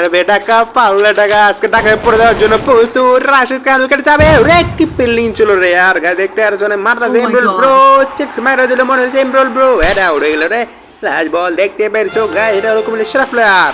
আরে টাকা পারলে টাকা আজকে টাকা পড়ে দেওয়ার জন্য প্রস্তুত। রাশিদ খান উইকেট যাবে। রে কি ফিল্ডিং ছিল রে আর গা দেখতে আর জনে মারতা Oh my ব্রো। সিক্স মারা দিল মনে হচ্ছে রোল ব্রো। এটা উড়ে গেল রে। লাস্ট বল দেখতে পেরেছ? গায়ে এটা ওরকম সেরা প্লেয়ার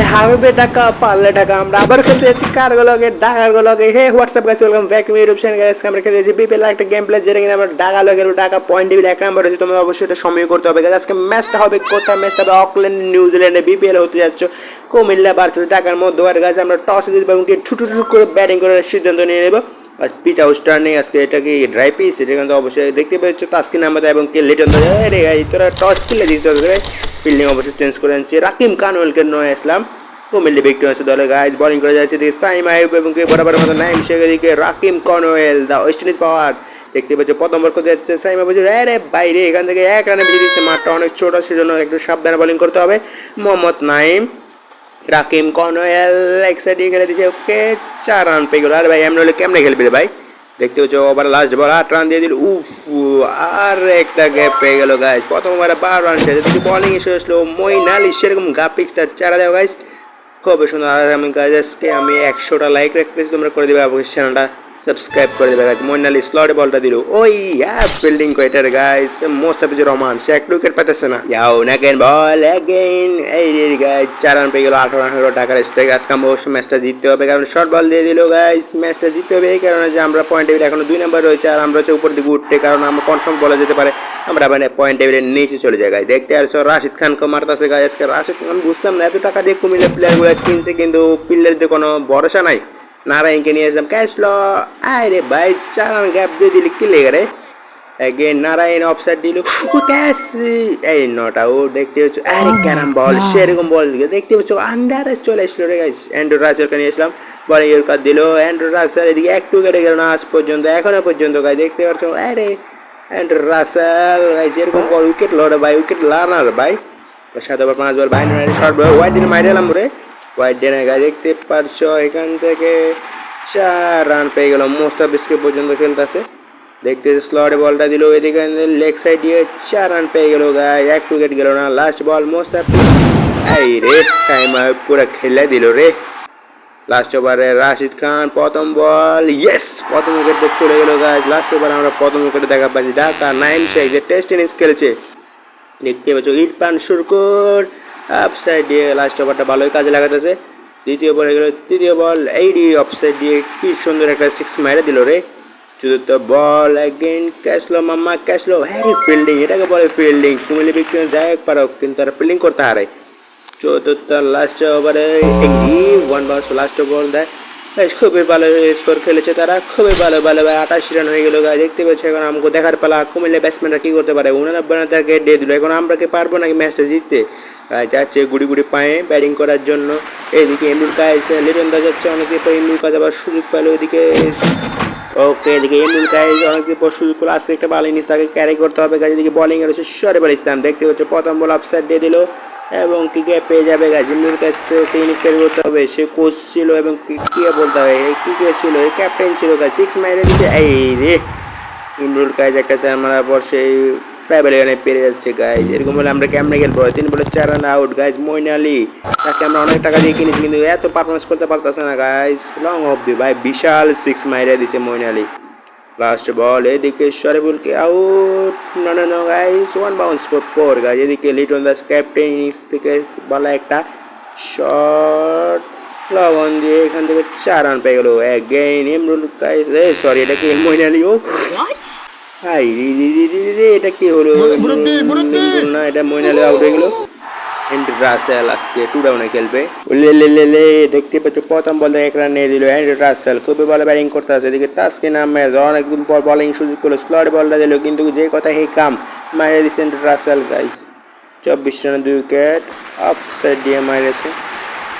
আরে হারবে টাকা, পারলে টাকা। আমরা আবার খেলতে যাচ্ছি কার গলগে ডাকার গলগে হে WhatsApp guys welcome back to YouTube channel guys আমরা খেলতে যাচ্ছি বিপিএল একটা গেম প্লে যেটা আমরা ডাকা লগের টাকা পয়েন্ট টেবিল এক নাম্বার হচ্ছে তোমরা অবশ্যই এটা সময় করতে হবে। Guys। আজকে ম্যাচটা হবে কোথায়? ম্যাচটা হবে অকল্যান্ড নিউজিল্যান্ডে বিপিএল হতে যাচ্ছে। কুমিল্লা ভার্সেস ঢাকার মধ্যে। আর গাছ আমরা টসে জিতবো এবং ঠুটু ঠুটু করে ব্যাটিং করার সিদ্ধান্ত নিয়ে নেব। আর পিচ আউট নেই আজকে, এটা কি ড্রাই পিচ এটা কিন্তু অবশ্যই দেখতে পেয়েছ। তাস্কিন আহমেদ এবং কে লিটন রে তোরা টস খেলে দিতে হবে ফিল্ডিং অবশ্যই চেঞ্জ করে আনছি রাকিম কানওয়েলকে নয় আসলাম। কুমিল্লি বিক্রি হচ্ছে দলে গাইজ বোলিং করে যাচ্ছে দিকে সাইম আইব এবং কে বরাবর মতো নাইম শেখ এদিকে Rahkeem Cornwall the West Indies power দেখতে পাচ্ছ, প্রথম বল করতে যাচ্ছে সাইমা বলছে, আরে বাইরে এখান থেকে এক রানে বেরিয়ে দিচ্ছে মাঠটা। অনেক ছোট, সেজন্য একটু সাবধানে বোলিং করতে হবে। মোহাম্মদ নাইম, রাকিম কনওয়েল এক সাইডে খেলে দিচ্ছে ওকে, চার রান পেয়ে গেল। আর ভাই এমন হলে কেমনে খেলবি রে ভাই? দেখতে পাচ্ছ ওভার লাস্ট বল আট রান দিয়ে দিল, উফ, আর একটা গ্যাপ পেয়ে গেল গাইজ প্রথম ওভারে বারো রান শেষ দেখি বলিং এসে আসলো মইন আলী সেরকম গা পিক্সার চারা দেওয়া গাইজ খুবই সুন্দর, আর আমি গাইজ আজকে আমি একশোটা লাইক রাখতেছি তোমরা করে দেবে অবশ্যই চ্যানেলটা সাবস্ক্রাইব করে দেবে গাইজ মইন আলী স্লটে বলটা দিল। ওই হ্যাঁ ফিল্ডিং কোয়েটার গাইজ মোস্তাফিজুর রহমান সে এক উইকেট পাইতেছে না। যাও অ্যাগেন বল অ্যাগেন এই রে গাইজ চার রান পেয়ে গেল, আঠারো আঠারো টাকার স্ট্রাইক আজকে আমরা অবশ্যই ম্যাচটা জিততে হবে, কারণ শর্ট বল দিয়ে দিল গাইজ ম্যাচটা জিততে হবে এই কারণে যে আমরা পয়েন্ট টেবিল এখনও দুই নাম্বার রয়েছে, আর আমরা হচ্ছে উপর দিকে উঠতে, কারণ আমরা কনফার্ম বলা যেতে পারে, আমরা মানে পয়েন্ট টেবিলের নিচে চলে যাই গাই দেখতে আর রাশিদ খানকে মারতেছে গাই আজকে রাশিদ খান বুঝতাম না, এত টাকা দিয়ে কুমিল্লা প্লেয়ারগুলো কিনছে, কিন্তু প্লেয়ারদের কোনো ভরসা নাই। নারায়ণকে নিয়ে আসলাম। ক্যাশ ল আরে ভাই চার রান গ্যাপ দিয়ে দিলি কি লেগে রে? এগেন নারায়ণ অফসাইড দিল। ক্যাশ এই নটা ও দেখতে পাচ্ছ আরে ক্যারাম বল সেরকম বল দেখতে পাচ্ছ আন্ডারে চলে আসলো রে গাইস অ্যান্ড্রু রাসেলকে নিয়ে আসলাম। বলে ইউর কার্ড দিল। অ্যান্ড্রু রাসেল এদিকে একটু কেটে গেল না আজ পর্যন্ত এখনও পর্যন্ত গাই দেখতে পাচ্ছ। আরে অ্যান্ড্রু রাসেল গাইস এরকম বল উইকেট লড়ে ভাই উইকেট লানার ভাই। সাত ওভার পাঁচ বল ভাই শর্ট বল ওয়াইড দিন মাইরে এলাম রে। ওয়াইড ডেনে গাই দেখতে পারছ? এখান থেকে চার রান পেয়ে গেল। মোস্তাফিজকে পর্যন্ত খেলতেছে। দেখতে স্লটে বলটা দিল, এদিকে লেগ সাইড দিয়ে চার রান পেয়ে গেল গাই এক উইকেট গেল না। লাস্ট বল মোস্তাফিজ এই রে, সাইমা পুরো খেলে দিল রে। লাস্ট ওভারে রাশিদ খান, প্রথম বল ইয়েস প্রথম উইকেটে চলে গেল গাছ লাস্ট ওভারে আমরা প্রথম উইকেটে দেখা পাচ্ছি। ঢাকা শেখ যে টেস্ট ইনিংস খেলেছে। দেখতে পাচ্ছ, ইরফান সুরকুর আপ সাইড দিয়ে লাস্ট ওভারটা ভালোই কাজে লাগাতেছে। দ্বিতীয় বলে গেল তৃতীয় বল এই ডি অফসাইড দিয়ে কি সুন্দর একটা সিক্স মেরে দিল রে। চতুর্থ বল অ্যাগেন ক্যাশলো মাম্মা ক্যাশলো হ্যারি ফিল্ডিং এটাকে বলে ফিল্ডিং কুমিল্লি বিক্রি যাই হোক পারো, কিন্তু তারা ফিল্ডিং করতে হারে। চতুর্থ লাস্ট ওভারে এইডি ওয়ান বাউন্স লাস্ট বল দেয়। বেশ, খুবই ভালো স্কোর খেলেছে তারা। খুবই ভালো ভালো, ভাই, আঠাশি রান হয়ে গেল গায়ে দেখতে পাচ্ছি এখন আমাকে দেখার পালা। কুমিল্লা ব্যাটসম্যানরা কী করতে পারে? উনানব্বই রান তাকে দিয়ে দিল। এখন আমরা কি পারব নাকি ম্যাচটা জিততে? যাচ্ছে গুড়ি গুড়ি পায়ে ব্যাটিং করার জন্য। এদিকে এমরুল কাজ লিটন দা যাচ্ছে অনেকদিন পর এমরুল কাজ আবার সুযোগ পেল ওইদিকে ওকে এদিকে এমরুল কাজ অনেকদিন পর সুযোগ পেল। আজকে একটা ভালো ইনিংস তাকে ক্যারি করতে হবে গাছ এদিকে বলিং এর শরীফ ইসলাম দেখতে পাচ্ছ, প্রথম বল আপসাইড দিয়ে দিল। এবং কিকে পেয়ে যাবে গাজিমুর কাছ থেকে ইনিংস ক্যারি করতে হবে। সে কোচ ছিল এবং কি বলতে হবে? কি কে ছিল? ক্যাপ্টেন ছিল গাছ সিক্স মাইরে দিচ্ছে এই রে। ইমরুল কাজ একটা চার মারার পর সেই প্রাইভেট এখানে পেরে যাচ্ছে গাইজ এরকম বলে আমরা কেমনে খেলব? তিন বলে চার run out guys Moeen Ali তাকে আমরা অনেক টাকা দিয়ে কিনেছি, কিন্তু এত পারফরমেন্স করতে পারতেছে না গাইজ লং অফ দি ভাই, বিশাল সিক্স মাইরে দিছে মইন আলী লাস্ট বল এদিকে শরীফুলকে আউট না না না guys one bounce for four guys এদিকে লিটন দাস ক্যাপ্টেন ইনিংস থেকে ভালো একটা শট লবণ দিয়ে এখান থেকে চার রান পেয়ে গেল। অ্যাগেইন ইমরুল গাইস এ সরি এটা কি মইনালি ও? What? হাই রে রে রে রে এটা কি হলো? না এটা মইনালি আউট হয়ে গেল। এন্ড রাসেল আজকে টু ডাউনে খেলবে। লে দেখতে পাচ্ছ, প্রথম বল এক রান নিয়ে দিল এন্ড রাসেল খুবই ভালো ব্যাটিং করতে আছে। এদিকে তাসকিন আহমেদ অনেকদিন পর বলিং সুযোগ পেল। স্লট বলটা দিল, কিন্তু যে কথা হে কাম, মারে দিচ্ছেন রাসেল গাইস চব্বিশ রানে দুই উইকেট আপ সাইড দিয়ে মারেছে।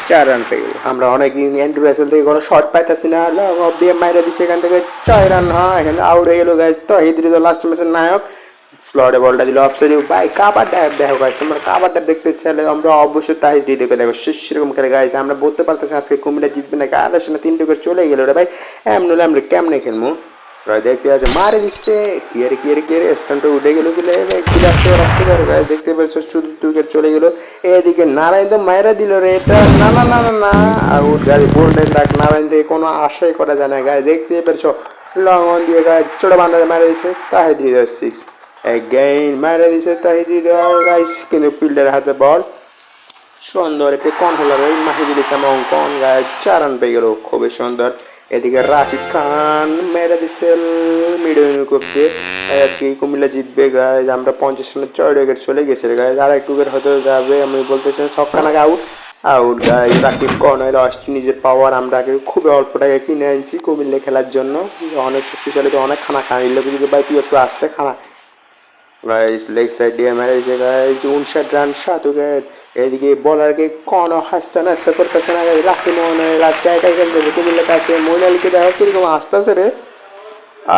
চার রান পেয়ে গেল। আমরা অনেকদিন অ্যান্ড্রু রাসেল থেকে কোনো শট পাইতেছি না। লং অফ দিয়ে মাইরে দিচ্ছে এখান থেকে ছয় রান হয়, এখানে আউট হয়ে গেল গাইস তো তো লাস্ট ম্যাচের নায়ক। স্লটে বলটা দিল অফসাইড ভাই কাবার ড্যাব দেখো গাইস তোমরা কাবার ড্যাব দেখতে চাইলে আমরা অবশ্যই তাই দিয়ে দেখে দেখো সে সেরকম করে গাইস আমরা বলতে পারতেছি আজকে কুমিল্লা জিতবে না আড়াইশো না তিনটে করে চলে গেল রে ভাই, এমন আমরা কেমনে খেলব? গাইজ দেখতে আছে মারে দিচ্ছে কিয়ারে কিয়ারে কিয়ারে স্ট্যান্ডে উঠে গেল বলে একটু রাস্তে রাস্তে পারে গাইজ দেখতে পাচ্ছ, শুধু উইকেট চলে গেল। এদিকে নারায়ণ তো মায়েরা দিল রে, এটা না না না না না, আর আউট গাইজ বোল্ডেন ডাক নারায়ণ থেকে কোনো আশাই করা যায় না গাইজ দেখতে পাচ্ছ লং অন দিয়ে গাইজ ছোট বান্ডারে মারে দিছে তাহে দিয়ে সিক্স এগেইন মারে দিছে তাহে দিয়ে দেওয়া গাইজ কিন্তু ফিল্ডারের হাতে বল সুন্দর একটি কন্ট্রোলার ওই মাহিদুল ইসলাম অঙ্কন গায়ে চার রান পেয়ে গেল, খুবই সুন্দর। এদিকে রাশিদ খান মেরে দিছে মিডিয়াম করতে। আজকে এই কুমিল্লা জিতবে গায়ে আমরা পঞ্চাশ রানের ছয় উইকেট চলে গেছে গায়ে আর একটু উইকেট হতে যাবে, আমি বলতেছি ছক্কা নাকি আউট আউট গায়ে রাকিব কর্নার অস্টি নিজের পাওয়ার আমরা আগে খুবই অল্প টাকায় কিনে আনছি কুমিল্লা খেলার জন্য। অনেক শক্তিশালী অনেক খানা খাই লোক যদি ভাই একটু আসতে খানা গাইস লেগ সাইড দিয়ে মেরেছে গাইস উনষাট রান সাত উইকেট এদিকে বলারকে কোনো হাসতে নাস্তে করতেছে না গাইস রাখি মনে হয় আজকে একাই খেলতেছে। কুমিল্লার কাছে মইন আলীকে দেখো কীরকম আসতেছে রে।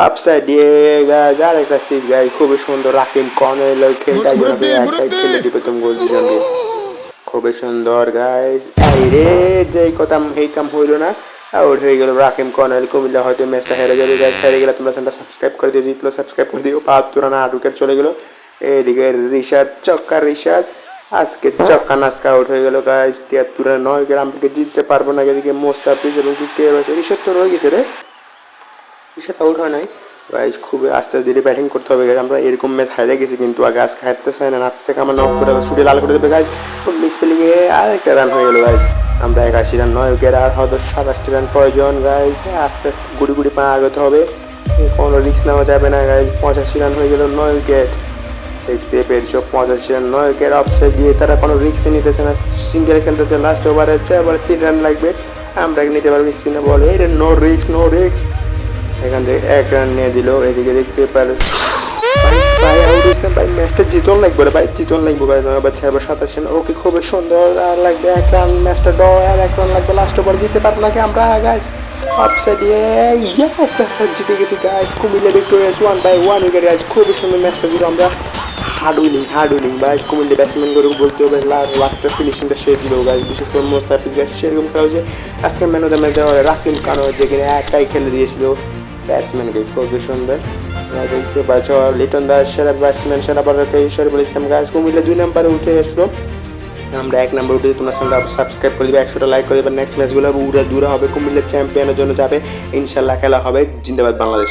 আপ সাইড দিয়ে গাইস আর একটা সিজ গাইস খুবই সুন্দর রাকিম কর্নার লোক খেলতে একাই খেলে দিবে তুমি গোল খুবই সুন্দর গাইস এই রে যে কথা এই কাম হইল না আউট হয়ে গেল রাকিম কর্নেল কুমিল্লা হয়তো ম্যাচটা হেরে যাবে। গাইস হেরে গেলে তোমরা চ্যানেলটা সাবস্ক্রাইব করে দিও। জিতলো সাবস্ক্রাইব করে দিও। বাহাত্তর রানা আট উইকেট চলে গেলো। এদিকে রিশাদ, চক্কা রিশাদ। আজকে চক্কা নাচকা আউট হয়ে গেল গাইজ তিয়াত্তর নয় উইকেট। আমরা জিততে পারব না? এদিকে মোস্তাফিজ এবং কি কে রয়েছে। রিশাদ তো রয়ে গেছে রে। রিশাদ আউট হয় নাই। গাইস খুবই আস্তে আস্তে ধীরে ব্যাটিং করতে হবে গাইস আমরা এরকম ম্যাচ হারিয়ে গেছি কিন্তু আগে। আজকে হারতে চাই না। নাচছে আমার নক করে শুটে লাল করে দেবে গাইস মিস আর একটা রান হয়ে গেল গাইস আমরা একাশি রান নয় উইকেট, আর হয়তো সাতাশটি রান প্রয়োজন গাইস আস্তে আস্তে গুড়ি গুড়ি পা আগাতে হবে। কোনো রিস্ক নেওয়া যাবে না গাইস পঁচাশি রান হয়ে গেল নয় উইকেট। দেখতে পেরেছ পঁচাশি রান নয় উইকেট অফসাইড দিয়ে তারা কোনো রিস্ক নিতেছে না। সিঙ্গেল খেলতেছে লাস্ট ওভারে ওভারে তিন রান লাগবে। আমরা নিতে পারব স্পিনে বল। এই রে নো রিস্ক নো রিস্ক এখান থেকে এক রান নিয়ে দিল, এদিকে দেখতে পারে। হয়েছে ভাই, ম্যাচটা জিতন লাগবে ভাই, জিতন লাগবে ভাই এবার ছয় বার সাতাশ রান। ওকে খুবই সুন্দর আর লাগবে এক রান, ম্যাচটা ড আর এক রান লাগবে লাস্ট ওভার জিততে পারব নাকি আমরা গাইস অফসাইড ইয়াস জিতে গেছি guys Comilla Victorians one by one wicket guys খুবই সুন্দর ম্যাচটা ছিল আমরা। Hard winning hard winning guys Comilla batsman করে বলতে হবে লাস্টের ফিনিশিংটা সে দিল গাইস বিশেষ করে মোস্তাফিজ গাইস সেরকম খেলা হয়েছে আজকে ম্যান অফ দ্য ম্যাচ দেওয়া রাকিম কানো যেখানে একাই খেলে দিয়েছিল ব্যাটসম্যানকে খুবই সুন্দর। দেখতে পাচ্ছ লিটন দাস সেরা ব্যাটসম্যান সেরা বলারকে শরীফুল ইসলাম গাছ কুমিল্লা দুই নম্বরে উঠে আসলো। আমরা এক নম্বর উঠে তোমরা সাবস্ক্রাইব করে দিবে, একশোটা লাইক করে নেক্সট ম্যাচগুলো উড়ে দূরে হবে কুমিল্লার চ্যাম্পিয়নের জন্য যাবে। ইনশাল্লাহ খেলা হবে। জিন্দাবাদ বাংলাদেশ।